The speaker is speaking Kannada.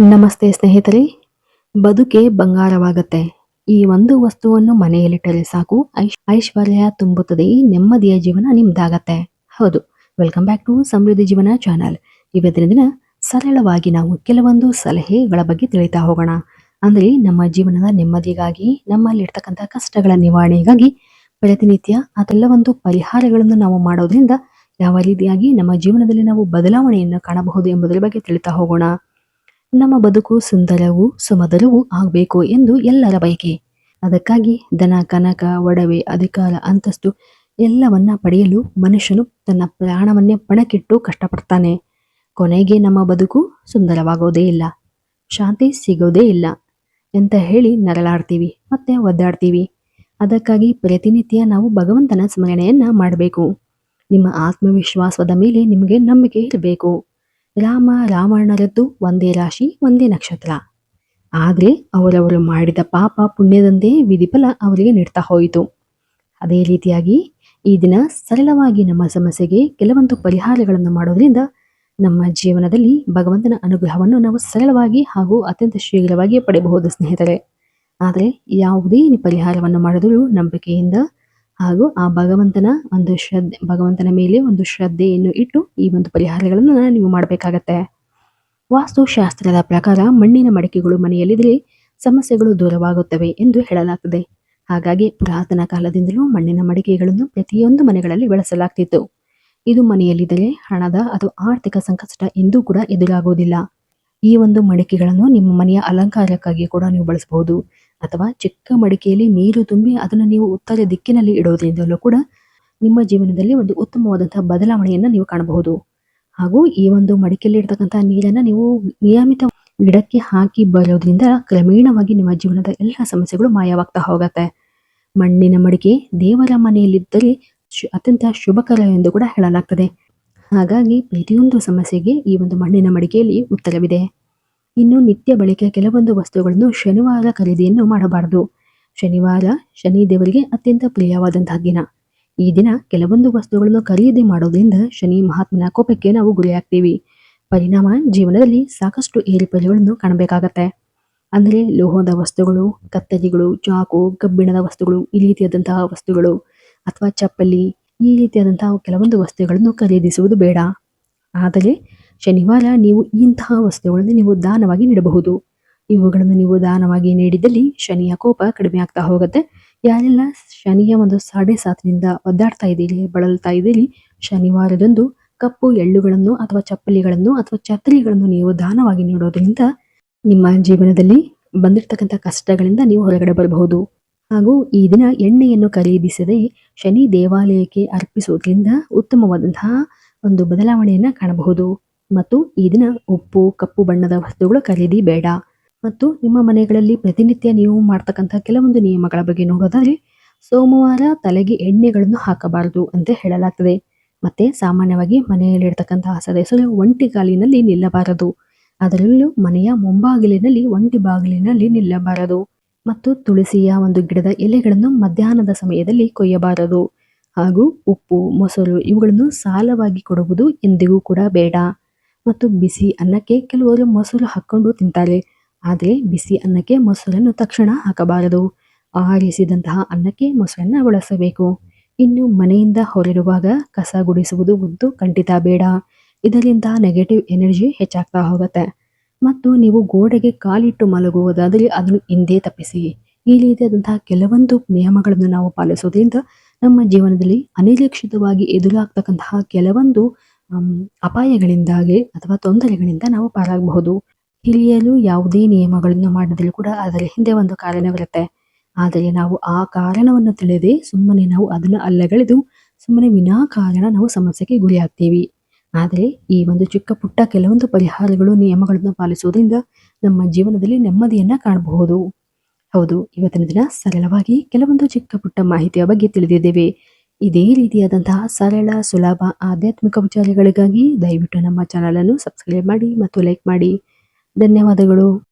ನಮಸ್ತೆ ಸ್ನೇಹಿತರೆ, ಬದುಕೆ ಬಂಗಾರವಾಗತ್ತೆ. ಈ ಒಂದು ವಸ್ತುವನ್ನು ಮನೆಯಲ್ಲಿಟ್ಟರೆ ಸಾಕು ಐಶ್- ಐಶ್ವರ್ಯ ತುಂಬುತ್ತದೆ, ನೆಮ್ಮದಿಯ ಜೀವನ ನಿಮ್ದಾಗತ್ತೆ. ಹೌದು ವೆಲ್ಕಮ್ ಬ್ಯಾಕ್ ಟು ಸಮೃದ್ಧಿ ಜೀವನ ಚಾನಲ್ ಇವತ್ತಿನ ದಿನ ಸರಳವಾಗಿ ನಾವು ಕೆಲವೊಂದು ಸಲಹೆಗಳ ಬಗ್ಗೆ ತಿಳಿತಾ ಹೋಗೋಣ. ಅಂದರೆ ನಮ್ಮ ಜೀವನದ ನೆಮ್ಮದಿಗಾಗಿ, ನಮ್ಮಲ್ಲಿರ್ತಕ್ಕಂಥ ಕಷ್ಟಗಳ ನಿವಾರಣೆಗಾಗಿ, ಪ್ರತಿನಿತ್ಯ ಅದೆಲ್ಲ ಒಂದು ಪರಿಹಾರಗಳನ್ನು ನಾವು ಮಾಡೋದ್ರಿಂದ ಯಾವ ರೀತಿಯಾಗಿ ನಮ್ಮ ಜೀವನದಲ್ಲಿ ನಾವು ಬದಲಾವಣೆಯನ್ನು ಕಾಣಬಹುದು ಎಂಬುದರ ಬಗ್ಗೆ ತಿಳಿತಾ ಹೋಗೋಣ. ನಮ್ಮ ಬದುಕು ಸುಂದರವೂ ಸುಮಧುರವೂ ಆಗಬೇಕು ಎಂದು ಎಲ್ಲರ ಬಯಕೆ. ಅದಕ್ಕಾಗಿ ದನ ಕನಕ, ಒಡವೆ, ಅಧಿಕಾರ, ಅಂತಸ್ತು ಎಲ್ಲವನ್ನ ಪಡೆಯಲು ಮನುಷ್ಯನು ತನ್ನ ಪ್ರಾಣವನ್ನೇ ಪಣಕ್ಕಿಟ್ಟು ಕಷ್ಟಪಡ್ತಾನೆ. ಕೊನೆಗೆ ನಮ್ಮ ಬದುಕು ಸುಂದರವಾಗೋದೇ ಇಲ್ಲ. ಶಾಂತಿ ಸಿಗೋದೇ ಇಲ್ಲ ಅಂತ ಹೇಳಿ ನರಳಾಡ್ತೀವಿ ಮತ್ತೆ ಒದ್ದಾಡ್ತೀವಿ. ಅದಕ್ಕಾಗಿ ಪ್ರತಿನಿತ್ಯ ನಾವು ಭಗವಂತನ ಸ್ಮರಣೆಯನ್ನ ಮಾಡಬೇಕು. ನಿಮ್ಮ ಆತ್ಮವಿಶ್ವಾಸದ ಮೇಲೆ ನಿಮಗೆ ನಂಬಿಕೆ ಇರಬೇಕು. ರಾಮ ರಾವಣರದ್ದು ಒಂದೇ ರಾಶಿ, ಒಂದೇ ನಕ್ಷತ್ರ. ಆದರೆ ಅವರವರು ಮಾಡಿದ ಪಾಪ ಪುಣ್ಯದಂದೇ ವಿಧಿಫಲ ಅವರಿಗೆ ನೀಡ್ತಾ ಹೋಯಿತು. ಅದೇ ರೀತಿಯಾಗಿ ಈ ದಿನ ಸರಳವಾಗಿ ನಮ್ಮ ಸಮಸ್ಯೆಗೆ ಕೆಲವೊಂದು ಪರಿಹಾರಗಳನ್ನು ಮಾಡೋದ್ರಿಂದ ನಮ್ಮ ಜೀವನದಲ್ಲಿ ಭಗವಂತನ ಅನುಗ್ರಹವನ್ನು ನಾವು ಸರಳವಾಗಿ ಹಾಗೂ ಅತ್ಯಂತ ಶೀಘ್ರವಾಗಿ ಪಡೆಯಬಹುದು ಸ್ನೇಹಿತರೆ. ಆದರೆ ಯಾವುದೇ ಪರಿಹಾರವನ್ನು ಮಾಡಿದರೂ ನಂಬಿಕೆಯಿಂದ ಹಾಗೂ ಆ ಭಗವಂತನ ಒಂದು ಶ್ರದ್ಧೆ, ಭಗವಂತನ ಮೇಲೆ ಒಂದು ಶ್ರದ್ಧೆಯನ್ನು ಇಟ್ಟು ಈ ಒಂದು ಪರಿಹಾರಗಳನ್ನು ನೀವು ಮಾಡಬೇಕಾಗತ್ತೆ. ವಾಸ್ತುಶಾಸ್ತ್ರದ ಪ್ರಕಾರ ಮಣ್ಣಿನ ಮಡಿಕೆಗಳು ಮನೆಯಲ್ಲಿದ್ದರೆ ಸಮಸ್ಯೆಗಳು ದೂರವಾಗುತ್ತವೆ ಎಂದು ಹೇಳಲಾಗುತ್ತದೆ ಹಾಗಾಗಿ ಪುರಾತನ ಕಾಲದಿಂದಲೂ ಮಣ್ಣಿನ ಮಡಿಕೆಗಳನ್ನು ಪ್ರತಿಯೊಂದು ಮನೆಗಳಲ್ಲಿ ಬಳಸಲಾಗ್ತಿತ್ತು. ಇದು ಮನೆಯಲ್ಲಿದ್ದರೆ ಹಣದ ಅಥವಾ ಆರ್ಥಿಕ ಸಂಕಷ್ಟ ಎಂದೂ ಕೂಡ ಎದುರಾಗುವುದಿಲ್ಲ. ಈ ಒಂದು ಮಡಿಕೆಗಳನ್ನು ನಿಮ್ಮ ಮನೆಯ ಅಲಂಕಾರಕ್ಕಾಗಿ ಕೂಡ ನೀವು ಬಳಸಬಹುದು. ಅಥವಾ ಚಿಕ್ಕ ಮಡಿಕೆಯಲ್ಲಿ ನೀರು ತುಂಬಿ ಅದನ್ನು ನೀವು ಉತ್ತರ ದಿಕ್ಕಿನಲ್ಲಿ ಇಡೋದ್ರಿಂದಲೂ ಕೂಡ ನಿಮ್ಮ ಜೀವನದಲ್ಲಿ ಒಂದು ಉತ್ತಮವಾದಂತಹ ಬದಲಾವಣೆಯನ್ನು ನೀವು ಕಾಣಬಹುದು. ಹಾಗೂ ಈ ಒಂದು ಮಡಿಕೆಯಲ್ಲಿ ಇರತಕ್ಕಂತಹ ನೀರನ್ನ ನೀವು ನಿಯಮಿತ ಗಿಡಕ್ಕೆ ಹಾಕಿ ಬರೋದ್ರಿಂದ ಕ್ರಮೇಣವಾಗಿ ನಿಮ್ಮ ಜೀವನದ ಎಲ್ಲ ಸಮಸ್ಯೆಗಳು ಮಾಯವಾಗ್ತಾ ಹೋಗತ್ತೆ. ಮಣ್ಣಿನ ಮಡಿಕೆ ದೇವರ ಮನೆಯಲ್ಲಿದ್ದರೆ ಅತ್ಯಂತ ಶುಭಕರ ಎಂದು ಕೂಡ ಹೇಳಲಾಗ್ತದೆ. ಹಾಗಾಗಿ ಪ್ರತಿಯೊಂದು ಸಮಸ್ಯೆಗೆ ಈ ಒಂದು ಮಣ್ಣಿನ ಮಡಿಕೆಯಲ್ಲಿ ಉತ್ತರವಿದೆ. ಇನ್ನು ನಿತ್ಯ ಬಳಕೆ ಕೆಲವೊಂದು ವಸ್ತುಗಳನ್ನು ಶನಿವಾರ ಖರೀದಿಯನ್ನು ಮಾಡಬಾರದು. ಶನಿವಾರ ಶನಿ ದೇವರಿಗೆ ಅತ್ಯಂತ ಪ್ರಿಯವಾದಂತಹ ದಿನ. ಈ ದಿನ ಕೆಲವೊಂದು ವಸ್ತುಗಳನ್ನು ಖರೀದಿ ಮಾಡೋದ್ರಿಂದ ಶನಿ ಮಹಾತ್ಮನ ಕೋಪಕ್ಕೆ ನಾವು ಗುರಿಯಾಗ್ತೀವಿ. ಪರಿಣಾಮ ಜೀವನದಲ್ಲಿ ಸಾಕಷ್ಟು ಏರುಪೇರುಗಳನ್ನು ಕಾಣಬೇಕಾಗತ್ತೆ. ಅಂದರೆ ಲೋಹದ ವಸ್ತುಗಳು, ಕತ್ತರಿಗಳು, ಚಾಕು, ಕಬ್ಬಿಣದ ವಸ್ತುಗಳು, ಈ ರೀತಿಯಾದಂತಹ ವಸ್ತುಗಳು, ಅಥವಾ ಚಪ್ಪಲಿ ಈ ರೀತಿಯಾದಂತಹ ಕೆಲವೊಂದು ವಸ್ತುಗಳನ್ನು ಖರೀದಿಸುವುದು ಬೇಡ. ಆದರೆ ಶನಿವಾರ ನೀವು ಇಂತಹ ವಸ್ತುಗಳನ್ನು ನೀವು ದಾನವಾಗಿ ನೀಡಬಹುದು. ಇವುಗಳನ್ನು ನೀವು ದಾನವಾಗಿ ನೀಡಿದಲ್ಲಿ ಶನಿಯ ಕೋಪ ಕಡಿಮೆ ಆಗ್ತಾ ಹೋಗುತ್ತೆ. ಯಾರೆಲ್ಲ ಶನಿಯ ಒಂದು ಸಾಡೆ ಸಾತಿನಿಂದ ಒದ್ದಾಡ್ತಾ ಇದ್ದೀರಿ, ಬಳಲ್ತಾ ಇದ್ದೀರಿ, ಶನಿವಾರದಂದು ಕಪ್ಪು ಎಳ್ಳುಗಳನ್ನು ಅಥವಾ ಚಪ್ಪಲಿಗಳನ್ನು ಅಥವಾ ಛತ್ರಿಗಳನ್ನು ನೀವು ದಾನವಾಗಿ ನೀಡೋದ್ರಿಂದ ನಿಮ್ಮ ಜೀವನದಲ್ಲಿ ಬಂದಿರತಕ್ಕಂಥ ಕಷ್ಟಗಳಿಂದ ನೀವು ಹೊರಗಡೆ ಬರಬಹುದು. ಹಾಗೂ ಈ ದಿನ ಎಣ್ಣೆಯನ್ನು ಖರೀದಿಸದೆ ಶನಿ ದೇವಾಲಯಕ್ಕೆ ಅರ್ಪಿಸುವುದರಿಂದ ಉತ್ತಮವಾದಂತಹ ಒಂದು ಬದಲಾವಣೆಯನ್ನು ಕಾಣಬಹುದು. ಮತ್ತು ಈ ದಿನ ಉಪ್ಪು, ಕಪ್ಪು ಬಣ್ಣದ ವಸ್ತುಗಳು ಖರೀದಿ ಬೇಡ. ಮತ್ತು ನಿಮ್ಮ ಮನೆಗಳಲ್ಲಿ ಪ್ರತಿನಿತ್ಯ ನೀವು ಮಾಡ್ತಕ್ಕಂಥ ಕೆಲವೊಂದು ನಿಯಮಗಳ ಬಗ್ಗೆ ನೋಡೋದಾದರೆ, ಸೋಮವಾರ ತಲೆಗೆ ಎಣ್ಣೆಗಳನ್ನು ಹಾಕಬಾರದು ಅಂತ ಹೇಳಲಾಗ್ತದೆ. ಮತ್ತೆ ಸಾಮಾನ್ಯವಾಗಿ ಮನೆಯಲ್ಲಿರ್ತಕ್ಕಂತಹ ಸದಸ್ಯರು ಒಂಟಿ ಕಾಲಿನಲ್ಲಿ ನಿಲ್ಲಬಾರದು. ಅದರಲ್ಲೂ ಮನೆಯ ಮುಂಬಾಗಿಲಿನಲ್ಲಿ ಒಂಟಿ ಬಾಗಿಲಿನಲ್ಲಿ ನಿಲ್ಲಬಾರದು. ಮತ್ತು ತುಳಸಿಯ ಒಂದು ಗಿಡದ ಎಲೆಗಳನ್ನು ಮಧ್ಯಾಹ್ನದ ಸಮಯದಲ್ಲಿ ಕೊಯ್ಯಬಾರದು. ಹಾಗೂ ಉಪ್ಪು, ಮೊಸರು ಇವುಗಳನ್ನು ಸಾಲವಾಗಿ ಕೊಡುವುದು ಎಂದಿಗೂ ಕೂಡ ಬೇಡ. ಮತ್ತು ಬಿಸಿ ಅನ್ನಕ್ಕೆ ಕೆಲವರು ಮೊಸರು ಹಾಕೊಂಡು ತಿಂತಾರೆ. ಆದರೆ ಬಿಸಿ ಅನ್ನಕ್ಕೆ ಮೊಸರನ್ನು ತಕ್ಷಣ ಹಾಕಬಾರದು. ಆರಿಸಿದಂತಹ ಅನ್ನಕ್ಕೆ ಮೊಸರನ್ನು ಬಳಸಬೇಕು. ಇನ್ನು ಮನೆಯಿಂದ ಹೊರಡುವಾಗ ಕಸ ಗುಡಿಸುವುದು ಒಂದು ಖಂಡಿತ ಬೇಡ. ಇದರಿಂದ ನೆಗೆಟಿವ್ ಎನರ್ಜಿ ಹೆಚ್ಚಾಗ್ತಾ ಹೋಗುತ್ತೆ. ಮತ್ತು ನೀವು ಗೋಡೆಗೆ ಕಾಲಿಟ್ಟು ಮಲಗುವುದಾದರೆ ಅದನ್ನು ಹಿಂದೆ ತಪ್ಪಿಸಿ. ಈ ರೀತಿಯಾದಂತಹ ಕೆಲವೊಂದು ನಿಯಮಗಳನ್ನು ನಾವು ಪಾಲಿಸುವುದರಿಂದ ನಮ್ಮ ಜೀವನದಲ್ಲಿ ಅನಿರೀಕ್ಷಿತವಾಗಿ ಎದುರಾಗ್ತಕ್ಕಂತಹ ಕೆಲವೊಂದು ಅಪಾಯಗಳಿಂದಾಗಿ ಅಥವಾ ತೊಂದರೆಗಳಿಂದ ನಾವು ಪಾರಾಗಬಹುದು. ಹಿರಿಯಲು ಯಾವುದೇ ನಿಯಮಗಳನ್ನು ಮಾಡಿದರೂ ಕೂಡ ಅದರ ಹಿಂದೆ ಒಂದು ಕಾರಣವಿರುತ್ತೆ. ಆದರೆ ನಾವು ಆ ಕಾರಣವನ್ನು ತಿಳಿದೇ ಸುಮ್ಮನೆ ನಾವು ಅದನ್ನು ಅಲ್ಲಗಳೆದು ಸುಮ್ಮನೆ ವಿನಾಕಾರಣ ನಾವು ಸಮಸ್ಯೆಗೆ ಗುರಿಯಾಗ್ತೀವಿ. ಆದರೆ ಈ ಒಂದು ಚಿಕ್ಕ ಪುಟ್ಟ ಕೆಲವೊಂದು ಪರಿಹಾರಗಳು, ನಿಯಮಗಳನ್ನು ಪಾಲಿಸುವುದರಿಂದ ನಮ್ಮ ಜೀವನದಲ್ಲಿ ನೆಮ್ಮದಿಯನ್ನು ಕಾಣಬಹುದು. ಹೌದು, ಇವತ್ತಿನ ದಿನ ಸರಳವಾಗಿ ಕೆಲವೊಂದು ಚಿಕ್ಕ ಪುಟ್ಟ ಮಾಹಿತಿಯ ಬಗ್ಗೆ ತಿಳಿದಿದ್ದೇವೆ. ಇದೇ ರೀತಿಯಾದಂತಹ ಸರಳ, ಸುಲಭ, ಆಧ್ಯಾತ್ಮಿಕ ವಿಚಾರಗಳಿಗಾಗಿ ದಯವಿಟ್ಟು ನಮ್ಮ ಚಾನಲನ್ನು ಸಬ್ಸ್ಕ್ರೈಬ್ ಮಾಡಿ ಮತ್ತು ಲೈಕ್ ಮಾಡಿ. ಧನ್ಯವಾದಗಳು.